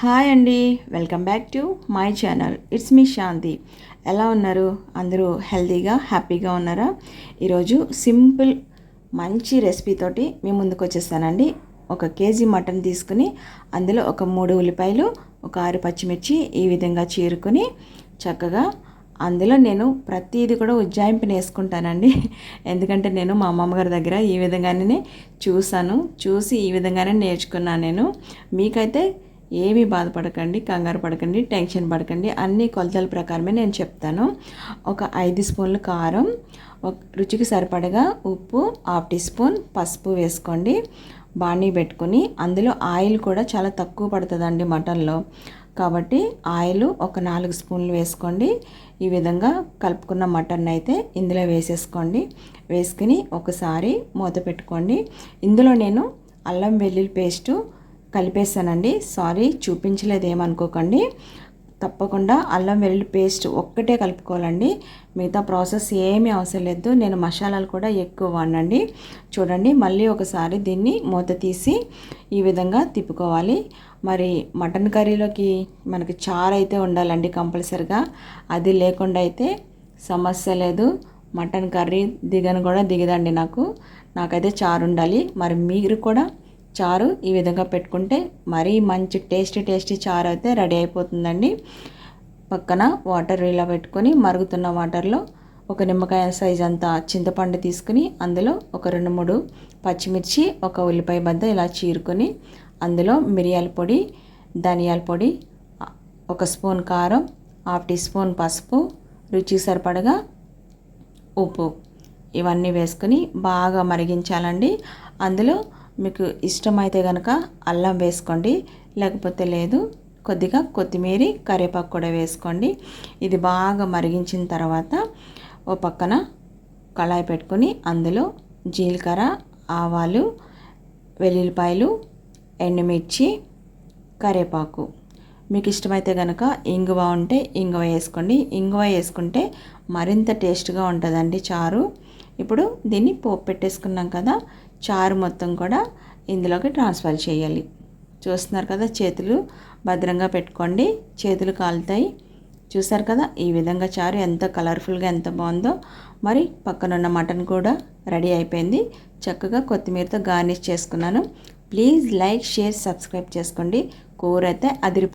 Hi అండి welcome back to my channel it's me Shanti ఎలా ఉన్నారు? అందరూ హెల్తీగా హ్యాపీగా ఉన్నారా? ఈరోజు సింపుల్ మంచి రెసిపీతోటి మీ ముందుకు వచ్చేస్తానండి. ఒక కేజీ మటన్ తీసుకుని అందులో ఒక మూడు ఉల్లిపాయలు ఒక ఆరు పచ్చిమిర్చి ఈ విధంగా చీరుకొని చక్కగా అందులో నేను ప్రతీది కూడా ఉజ్జాయింపుని వేసుకుంటానండి. ఎందుకంటే నేను మా అమ్మమ్మగారి దగ్గర ఈ విధంగానే చూసాను. చూసి ఈ విధంగానే నేర్చుకున్నాను నేను. మీకైతే ఏమీ బాధపడకండి కంగారు పడకండి టెన్షన్ పడకండి. అన్ని కొలతల ప్రకారమే నేను చెప్తాను. ఒక ఐదు స్పూన్లు కారం ఒక రుచికి సరిపడగా ఉప్పు హాఫ్ టీ స్పూన్ పసుపు వేసుకోండి. బాణీ పెట్టుకుని అందులో ఆయిల్ కూడా చాలా తక్కువ పడుతుందండి మటన్లో. కాబట్టి ఆయిల్ ఒక నాలుగు స్పూన్లు వేసుకోండి. ఈ విధంగా కలుపుకున్న మటన్ అయితే ఇందులో వేసేసుకోండి. వేసుకుని ఒకసారి మూత పెట్టుకోండి. ఇందులో నేను అల్లం వెల్లుల్లి పేస్టు కలిపేసానండి సారీ చూపించలేదు ఏమనుకోకండి తప్పకుండా అల్లం వెల్లుల్లి పేస్ట్ ఒక్కటే కలుపుకోవాలండి. మిగతా ప్రాసెస్ ఏమీ అవసరం లేదు. నేను మసాలాలు కూడా ఎక్కువ వాడినండి. చూడండి మళ్ళీ ఒకసారి దీన్ని మూత తీసి ఈ విధంగా తిప్పుకోవాలి. మరి మటన్ కర్రీలోకి మనకి చారు అయితే ఉండాలండి కంపల్సరిగా. అది లేకుండా అయితే సమస్య లేదు. మటన్ కర్రీ దిగను కూడా దిగదండి నాకు. నాకైతే చారు ఉండాలి. మరి మీరు కూడా చారు ఈ విధంగా పెట్టుకుంటే మరీ మంచి టేస్టీ టేస్టీ చారు అయితే రెడీ అయిపోతుందండి. పక్కన వాటర్ ఇలా పెట్టుకొని మరుగుతున్న వాటర్లో ఒక నిమ్మకాయ సైజ్ అంతా చింతపండు తీసుకుని అందులో ఒక రెండు మూడు పచ్చిమిర్చి ఒక ఉల్లిపాయ బద్ద ఇలా చీరుకొని అందులో మిరియాల పొడి ధనియాల పొడి ఒక స్పూన్ కారం హాఫ్ టీ స్పూన్ పసుపు రుచికి సరిపడగా ఉప్పు. ఇవన్నీ వేసుకొని బాగా మరిగించాలండి. అందులో మీకు ఇష్టమైతే కనుక అల్లం వేసుకోండి లేకపోతే లేదు కొద్దిగా కొత్తిమీర కరివేపాకు కూడా వేసుకోండి. ఇది బాగా మరిగించిన తర్వాత ఓ పక్కన కళాయి పెట్టుకొని అందులో జీలకర్ర ఆవాలు వెల్లుల్లిపాయలు ఎండుమిర్చి కరివేపాకు. మీకు ఇష్టమైతే కనుక ఇంగువ ఉంటే ఇంగువ వేసుకోండి. ఇంగువ వేసుకుంటే మరింత టేస్ట్గా ఉంటుందండి చారు. ఇప్పుడు దీన్ని పోపు పెట్టేసుకున్నాం కదా చారు మొత్తం కూడా ఇందులోకి ట్రాన్స్ఫర్ చేయాలి. చూస్తున్నారు కదా చేతులు భద్రంగా పెట్టుకోండి. చేతులు కాలుతాయి. చూసారు కదా ఈ విధంగా చారు ఎంత కలర్ఫుల్గా ఎంత బాగుందో. మరి పక్కనున్న మటన్ కూడా రెడీ అయిపోయింది. చక్కగా కొత్తిమీరతో గార్నిష్ చేసుకున్నాను. ప్లీజ్ లైక్ షేర్ సబ్స్క్రైబ్ చేసుకోండి. కూర అయితే అదిరి